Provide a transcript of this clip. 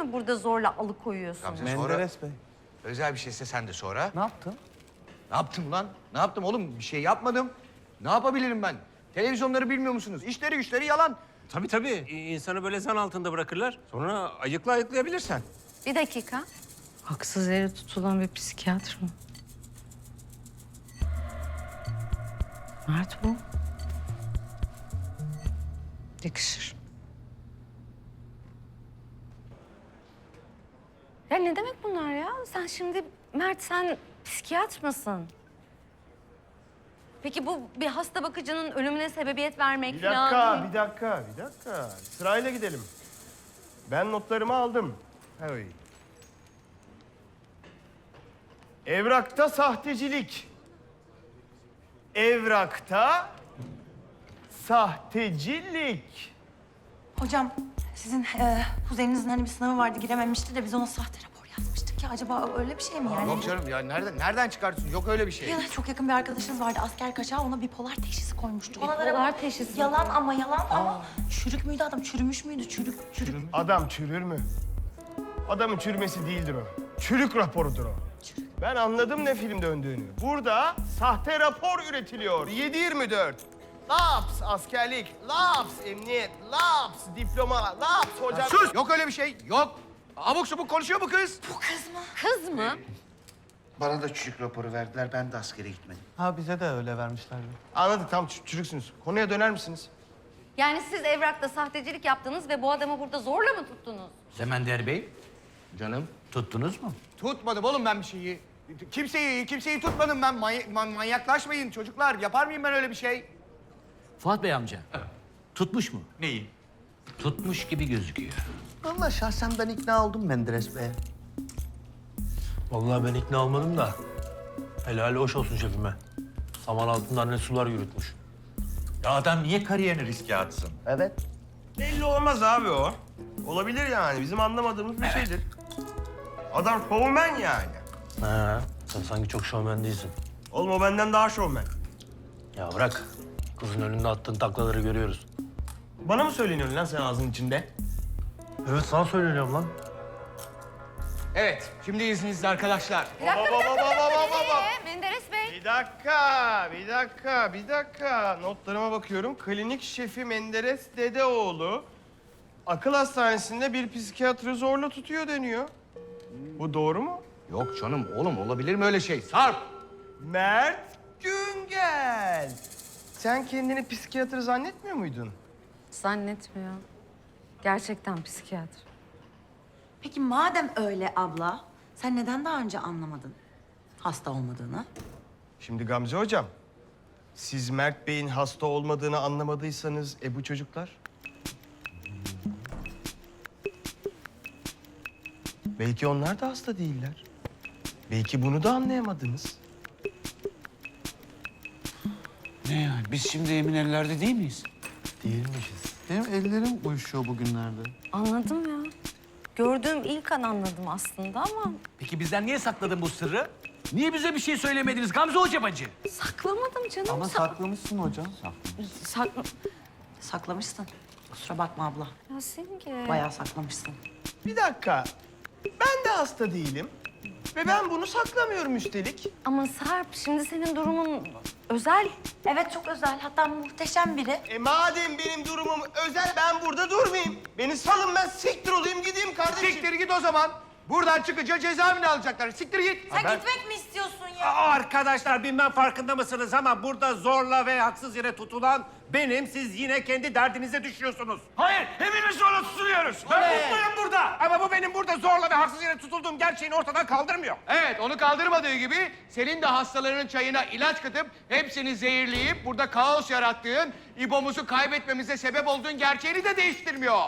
mi burada zorla alıkoyuyorsun? Gamze sonra Menderes Bey. özel bir şeyse sen de sonra. Ne yaptın? Ne yaptım lan? Ne yaptım oğlum? Bir şey yapmadım. Ne yapabilirim ben? Televizyonları bilmiyor musunuz? İşleri güçleri yalan. Tabii tabii. İ- İnsanı böyle zan altında bırakırlar. Sonra ayıkla ayıklayabilirsen. Bir dakika. Haksız yere tutulan bir psikiyatr mı? Mert bu. Yakışır. Ya ne demek bunlar ya? Sen şimdi Mert sen psikiyatr mısın? Peki bu bir hasta bakıcının ölümüne sebebiyet vermek Bir dakika, bir dakika, bir dakika. Sırayla gidelim. Ben notlarımı aldım. Hey. Evrakta sahtecilik. Evrakta sahtecilik. Hocam sizin e, kuzeninizin hani bir sınavı vardı girememişti de biz ona sahte rapor yazmıştık ya. Acaba öyle bir şey mi yani? Yok canım ya nereden nereden çıkartıyorsun? Yok öyle bir şey. Ya çok yakın bir arkadaşınız vardı asker kaçağı ona bipolar teşhisi koymuştu. Ona da Bipolar rapor- teşhisi. Yalan ama yalan ama çürük müydü adam çürümüş müydü çürük çürük. Adam çürür mü? Adamın çürümesi değildir o. Çürük raporudur o. Ben anladım ne film döndüğünü. Burada sahte rapor üretiliyor. 7-24. Laps askerlik, laps emniyet, laps diploma, laps hocam. Sus! Yok öyle bir şey. Yok. Abuk subuk konuşuyor bu kız. Kız mı? Bana da çocuk raporu verdiler. Ben de askere gitmedim. Ha bize de öyle vermişlerdi. Anladık tam ç- çürüksünüz. Konuya döner misiniz? Yani siz evrakta sahtecilik yaptınız ve bu adamı burada zorla mı tuttunuz? Semender Bey, canım tuttunuz mu? Tutmadım oğlum ben bir şeyi. Kimseyi kimseyi tutmadım ben. Many- man- manyaklaşmayın çocuklar. Yapar mıyım ben öyle bir şey? Fuat Bey amca, tutmuş mu? Neyi? Tutmuş gibi gözüküyor. Vallahi şahsen ben ikna oldum Menderes Bey'e. Vallahi ben ikna olmadım da helali hoş olsun şefime. Saman altında anne sular yürütmüş. Ya adam niye kariyerini riske atsın? Evet. Belli olmaz abi o. Olabilir yani. Bizim anlamadığımız bir şeydir. Adam şovmen yani. He, sen sanki çok şovmen değilsin. Oğlum o benden daha şovmen. Ya bırak. Kızın önünde attığın taklaları görüyoruz. Bana mı söyleniyorsun lan sen ağzın içinde? Evet sana söylüyorum lan. Evet. Şimdi izninizle arkadaşlar. Bir dakika, bir dakika, bir dakika. Nereye? Menderes Bey. Bir dakika, bir dakika, bir dakika. Notlarıma bakıyorum. Klinik şefi Menderes Dedeoğlu akıl hastanesinde bir psikiyatri zorla tutuyor deniyor. Bu doğru mu? Yok canım oğlum olabilir mi öyle şey? Sarp. Mert Güngel. Sen kendini psikiyatri zannetmiyor muydun? Zannetmiyor. Gerçekten psikiyatr. Peki madem öyle abla sen neden daha önce anlamadın hasta olmadığını? Şimdi Gamze hocam, siz Mert Bey'in hasta olmadığını anlamadıysanız e bu çocuklar? Belki onlar da hasta değiller. Belki bunu da anlayamadınız. Biz şimdi emin ellerde değil miyiz? Değilmişiz. Benim ellerim uyuşuyor bugünlerde. Anladım ya. Gördüğüm ilk an anladım aslında ama Peki bizden niye sakladın bu sırrı? Niye bize bir şey söylemediniz Gamze Hoca bacı? saklamadım canım. Ama Sa- saklamışsın hocam. sakla... Saklamışsın. Kusura bakma abla. Ya Simge. Bayağı saklamışsın. Bir dakika, ben de hasta değilim. Ve ben bunu saklamıyorum üstelik. Ama Sarp şimdi senin durumun özel. Evet çok özel hatta muhteşem biri. E madem benim durumum özel, ben burada durmayayım. Beni salın ben siktir olayım gideyim kardeşim. Siktir git o zaman. Buradan çıkınca cezaevine alacaklar. Siktir git. Sen gitmek mi istiyorsun ya? Aa, arkadaşlar bilmem farkında mısınız ama burada zorla ve haksız yere tutulan benim. Siz yine kendi derdinize düşüyorsunuz. Hayır, hepimiz zorla tutuluyoruz. Ben mutluyum. Ama bu benim burada zorla ve haksız yere tutulduğum gerçeğini ortadan kaldırmıyor. Evet onu kaldırmadığı gibi senin de hastalarının çayına ilaç katıp hepsini zehirleyip burada kaos yarattığın, İbo'muzu kaybetmemize sebep olduğun gerçeğini de değiştirmiyor.